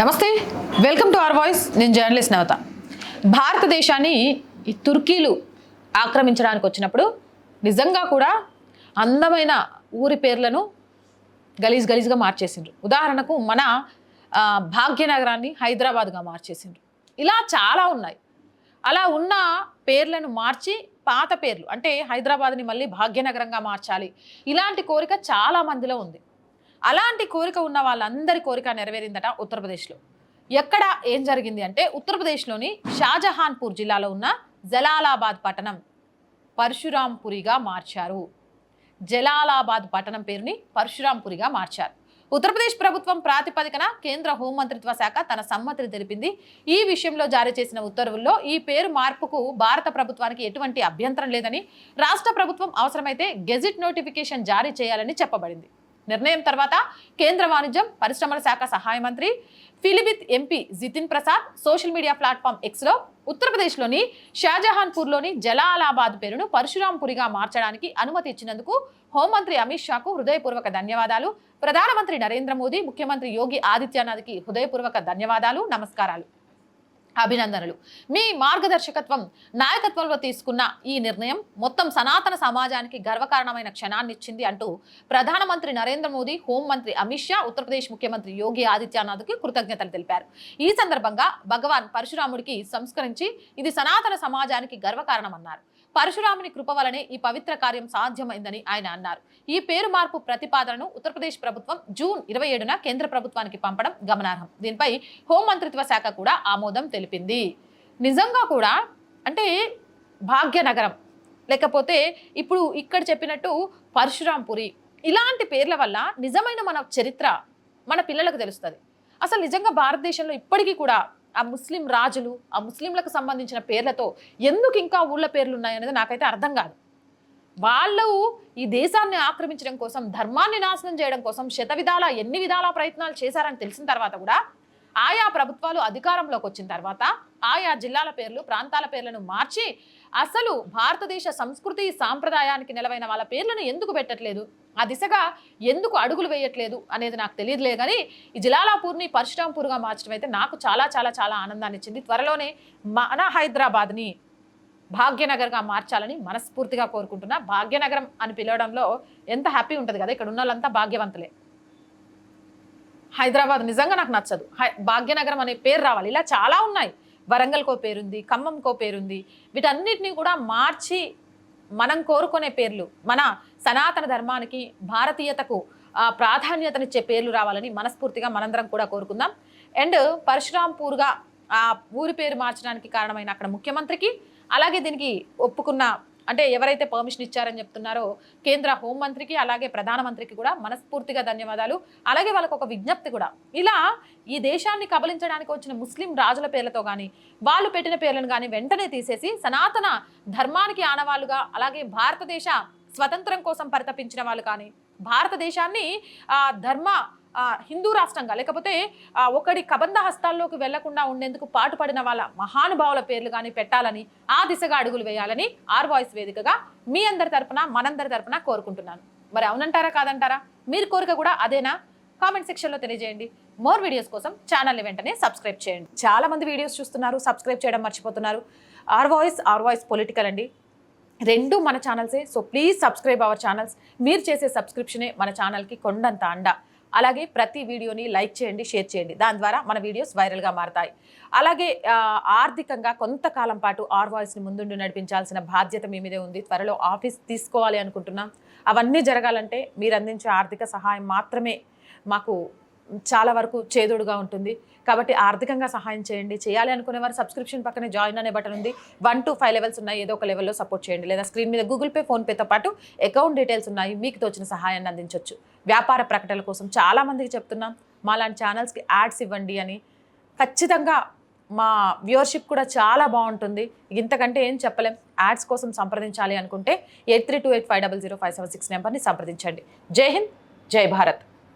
నమస్తే welcome to our voice. నేను journalist Navata. భారతదేశాన్ని ఈ తుర్కీలు ఆక్రమించడానికి వచ్చినప్పుడు నిజంగా కూడా అందమైన ఊరి పేర్లను గలీజ్ గలీజ్గా మార్చేసిండ్రు. ఉదాహరణకు మన భాగ్యనగరాన్ని హైదరాబాద్గా మార్చేసిండ్రు. ఇలా చాలా ఉన్నాయి. అలా ఉన్న పేర్లను మార్చి పాత పేర్లు అంటే హైదరాబాద్ని మళ్ళీ భాగ్యనగరంగా మార్చాలి. ఇలాంటి కోరిక చాలా మందిలో ఉంది. అలాంటి కోరిక ఉన్న వాళ్ళందరి కోరిక నెరవేరిందట ఉత్తరప్రదేశ్లో. ఎక్కడ ఏం జరిగింది అంటే ఉత్తరప్రదేశ్లోని షాజహాన్పూర్ జిల్లాలో ఉన్న జలాలాబాద్ పట్టణం పరశురాంపురిగా మార్చారు. జలాలాబాద్ పట్టణం పేరుని పరశురాంపురిగా మార్చారు. ఉత్తరప్రదేశ్ ప్రభుత్వం ప్రాతిపదికన కేంద్ర హోంమంత్రిత్వ శాఖ తన సమ్మతిని తెలిపింది. ఈ విషయంలో జారీ చేసిన ఉత్తర్వుల్లో ఈ పేరు మార్పుకు భారత ప్రభుత్వానికి ఎటువంటి అభ్యంతరం లేదని రాష్ట్ర ప్రభుత్వం అవసరమైతే గెజిట్ నోటిఫికేషన్ జారీ చేయాలని చెప్పబడింది. నిర్ణయం తర్వాత కేంద్ర వాణిజ్యం పరిశ్రమల శాఖ సహాయ మంత్రి Pilibhit MP Jitin Prasad social media platform ఎక్స్లో ఉత్తరప్రదేశ్లోని షాజహాన్పూర్లోని జలాలాబాద్ పేరును పరశురాంపురిగా మార్చడానికి అనుమతి ఇచ్చినందుకు హోంమంత్రి అమిత్ షాకు హృదయపూర్వక ధన్యవాదాలు. ప్రధానమంత్రి నరేంద్ర మోదీ ముఖ్యమంత్రి యోగి ఆదిత్యనాథ్కి హృదయపూర్వక ధన్యవాదాలు. నమస్కారాలు. అభినందనలు. మీ మార్గదర్శకత్వం నాయకత్వంలో తీసుకున్న ఈ నిర్ణయం మొత్తం సనాతన సమాజానికి గర్వకారణమైన క్షణాన్ని ఇచ్చింది అంటూ ప్రధానమంత్రి నరేంద్ర మోదీ హోంమంత్రి అమిత్ షా ఉత్తరప్రదేశ్ ముఖ్యమంత్రి యోగి ఆదిత్యనాథ్కి కృతజ్ఞతలు తెలిపారు. ఈ సందర్భంగా భగవాన్ పరశురాముడికి సంస్కరించి ఇది సనాతన సమాజానికి గర్వకారణమన్నారు. పరశురాముని కృప వలనే ఈ పవిత్ర కార్యం సాధ్యమైందని ఆయన అన్నారు. ఈ పేరు మార్పు ప్రతిపాదనను ఉత్తరప్రదేశ్ ప్రభుత్వం జూన్ ఇరవై ఏడున కేంద్ర ప్రభుత్వానికి పంపడం గమనార్హం. దీనిపై హోంమంత్రిత్వ శాఖ కూడా ఆమోదం తెలిపింది. నిజంగా కూడా అంటే భాగ్యనగరం లేకపోతే ఇప్పుడు ఇక్కడ చెప్పినట్టు పరశురాంపురి ఇలాంటి పేర్ల వల్ల నిజమైన మన చరిత్ర మన పిల్లలకు తెలుస్తుంది. అసలు నిజంగా భారతదేశంలో ఇప్పటికీ కూడా ఆ ముస్లిం రాజులు ఆ ముస్లింలకు సంబంధించిన పేర్లతో ఎందుకు ఇంకా ఊళ్ళ పేర్లు ఉన్నాయనేది నాకైతే అర్థం కాదు. వాళ్ళు ఈ దేశాన్ని ఆక్రమించడం కోసం ధర్మాన్ని నాశనం చేయడం కోసం శత విధాల ఎన్ని విధాల ప్రయత్నాలు చేశారని తెలిసిన తర్వాత కూడా ఆయా ప్రభుత్వాలు అధికారంలోకి వచ్చిన తర్వాత ఆయా జిల్లాల పేర్లు ప్రాంతాల పేర్లను మార్చి అసలు భారతదేశ సంస్కృతి సాంప్రదాయానికి నిలవైన వాళ్ళ పేర్లను ఎందుకు పెట్టట్లేదు? ఆ దిశగా ఎందుకు అడుగులు వేయట్లేదు అనేది నాకు తెలియదులే కానీ ఈ జిలాలాపూర్ని పరశురాంపూర్గా మార్చడం అయితే నాకు చాలా చాలా చాలా ఆనందాన్ని ఇచ్చింది. త్వరలోనే మన హైదరాబాద్ని భాగ్యనగర్గా మార్చాలని మనస్ఫూర్తిగా కోరుకుంటున్నా. భాగ్యనగరం అని పిలవడంలో ఎంత హ్యాపీ ఉంటుంది కదా ఇక్కడ ఉన్న వాళ్ళంతా భాగ్యవంతులే. హైదరాబాద్ నిజంగా నాకు నచ్చదు. హై భాగ్యనగరం అనే పేరు రావాలి. ఇలా చాలా ఉన్నాయి. వరంగల్కో పేరుంది ఖమ్మంకో పేరుంది. వీటన్నిటిని కూడా మార్చి మనం కోరుకునే పేర్లు మన సనాతన ధర్మానికి భారతీయతకు ప్రాధాన్యతనిచ్చే పేర్లు రావాలని మనస్ఫూర్తిగా మనందరం కూడా కోరుకుందాం. అండ్ పరశురాంపూర్గా ఆ ఊరి పేరు మార్చడానికి కారణమైన అక్కడ ముఖ్యమంత్రికి అలాగే దీనికి ఒప్పుకున్న అంటే ఎవరైతే పర్మిషన్ ఇచ్చారని చెప్తున్నారో కేంద్ర హోంమంత్రికి అలాగే ప్రధానమంత్రికి కూడా మనస్ఫూర్తిగా ధన్యవాదాలు. అలాగే వాళ్ళకు ఒక విజ్ఞప్తి కూడా. ఇలా ఈ దేశాన్ని కబలించడానికి వచ్చిన ముస్లిం రాజుల పేర్లతో కానీ వాళ్ళు పెట్టిన పేర్లను కానీ వెంటనే తీసేసి సనాతన ధర్మానికి ఆనవాళ్ళుగా అలాగే భారతదేశ స్వతంత్రం కోసం పరితపించిన వాళ్ళు కానీ భారతదేశాన్ని ఆ ధర్మ హిందూ రాష్ట్రంగా లేకపోతే ఆ, ఒకడి కబంధ హస్తాల్లోకి వెళ్ళకుండా ఉండేందుకు పాటుపడిన వాళ్ళ మహానుభావుల పేర్లు కానీ పెట్టాలని ఆ దిశగా అడుగులు వేయాలని ఆర్ వాయిస్ వేదికగా మీ అందరి తరపున మనందరి తరపున కోరుకుంటున్నాను. మరి అవునంటారా కాదంటారా? మీరు కోరిక కూడా అదేనా? కామెంట్ సెక్షన్లో తెలియజేయండి. మోర్ వీడియోస్ కోసం ఛానల్ని వెంటనే సబ్స్క్రైబ్ చేయండి. చాలా మంది వీడియోస్ చూస్తున్నారు సబ్స్క్రైబ్ చేయడం మర్చిపోతున్నారు. R voice R voice political అండి. రెండు మన ఛానల్సే so please subscribe our channels. మీరు చేసే సబ్స్క్రిప్షనే మన ఛానల్కి కొండంత అండ. అలాగే ప్రతి వీడియోని లైక్ చేయండి షేర్ చేయండి. దాని ద్వారా మన వీడియోస్ వైరల్గా మారతాయి. అలాగే ఆర్థికంగా కొంతకాలం పాటు ఆర్ వాయిస్ని ముందుండి నడిపించాల్సిన బాధ్యత మీ మీదే ఉంది. త్వరలో ఆఫీస్ తీసుకోవాలి అనుకుంటున్నాం. అవన్నీ జరగాలంటే మీరు అందించే ఆర్థిక సహాయం మాత్రమే మాకు చాలా వరకు చేదుడుగా ఉంటుంది. కాబట్టి ఆర్థికంగా సహాయం చేయండి. చేయాలి అనుకునే వారు సబ్స్క్రిప్షన్ పక్కనే జాయిన్ అనే బటన్ ఉంది. వన్ టు ఫైవ్ లెవెల్స్ ఉన్నాయి. ఏదో ఒక లెవెల్లో సపోర్ట్ చేయండి. లేదా స్క్రీన్ మీద గూగుల్ పే ఫోన్పేతో పాటు అకౌంట్ డీటెయిల్స్ ఉన్నాయి. మీకు తోచిన సహాయాన్ని అందించవచ్చు వ్యాపార ప్రకటనల కోసం చాలామందికి చెప్తున్నాం. మా లాంటి ఛానల్స్కి యాడ్స్ ఇవ్వండి అని. ఖచ్చితంగా మా వ్యూవర్షిప్ కూడా చాలా బాగుంటుంది. ఇంతకంటే ఏం చెప్పలేం. యాడ్స్ కోసం సంప్రదించాలి అనుకుంటే eight three two eight five double zero five seven six నెంబర్ని సంప్రదించండి. జై హింద్ జై భారత్.